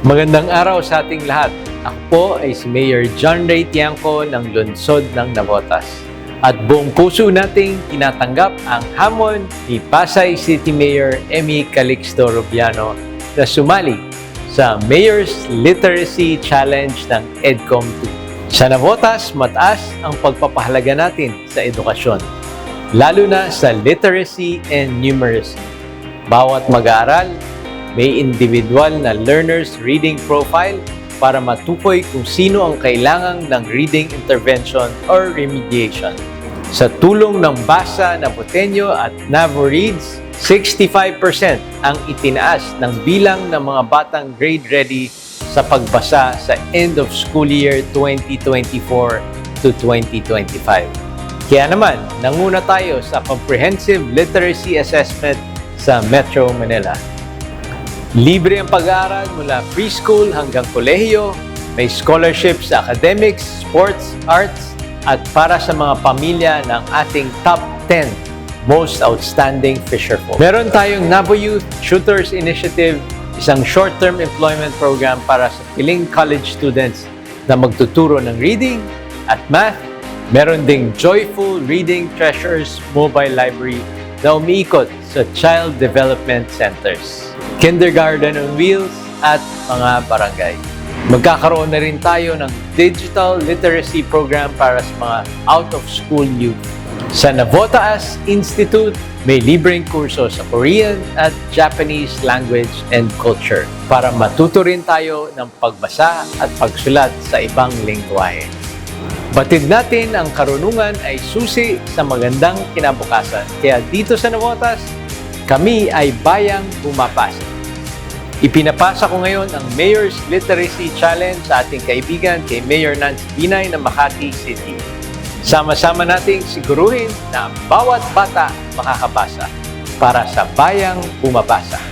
Magandang araw sa ating lahat. Ako po ay si Mayor John Ray Tiangco ng Lungsod ng Navotas. At buong puso nating tinatanggap ang hamon ni Pasay City Mayor Emmy Calixto Rubiano na sumali sa Mayor's Literacy Challenge ng EDCOM 2. Sa Navotas, mataas ang pagpapahalaga natin sa edukasyon, lalo na sa literacy and numeracy. Bawat mag-aaral, may individual na learner's reading profile para matukoy kung sino ang kailangang ng reading intervention or remediation. Sa tulong ng Basa na Boteño at Navo Reads, 65% ang itinaas ng bilang ng mga batang grade ready sa pagbasa sa end of school year 2024 to 2025. Kaya naman, nanguna tayo sa Comprehensive Literacy Assessment sa Metro Manila. Libre ang pag-aaral mula preschool hanggang kolehiyo, may scholarship sa academics, sports, arts, at para sa mga pamilya ng ating top 10 most outstanding fisher folk. Meron tayong Nabo Youth Shooters Initiative, isang short-term employment program para sa piling college students na magtuturo ng reading at math. Meron ding Joyful Reading Treasures Mobile Library na umiikot sa Child Development Centers, Kindergarten on Wheels at mga barangay. Magkakaroon na rin tayo ng digital literacy program para sa mga out-of-school youth. Sa Navotaas Institute, may libreng kurso sa Korean at Japanese language and culture para matuto rin tayo ng pagbasa at pagsulat sa ibang lingwahe. Batid natin ang karunungan ay susi sa magandang kinabukasan. Kaya dito sa Navotas, kami ay bayang pumapasok. Ipinapasa ko ngayon ang Mayor's Literacy Challenge sa ating kaibigan kay Mayor Nancy Binay ng Makati City. Sama-sama nating siguruhin na bawat bata makakabasa para sa bayang pumapasa.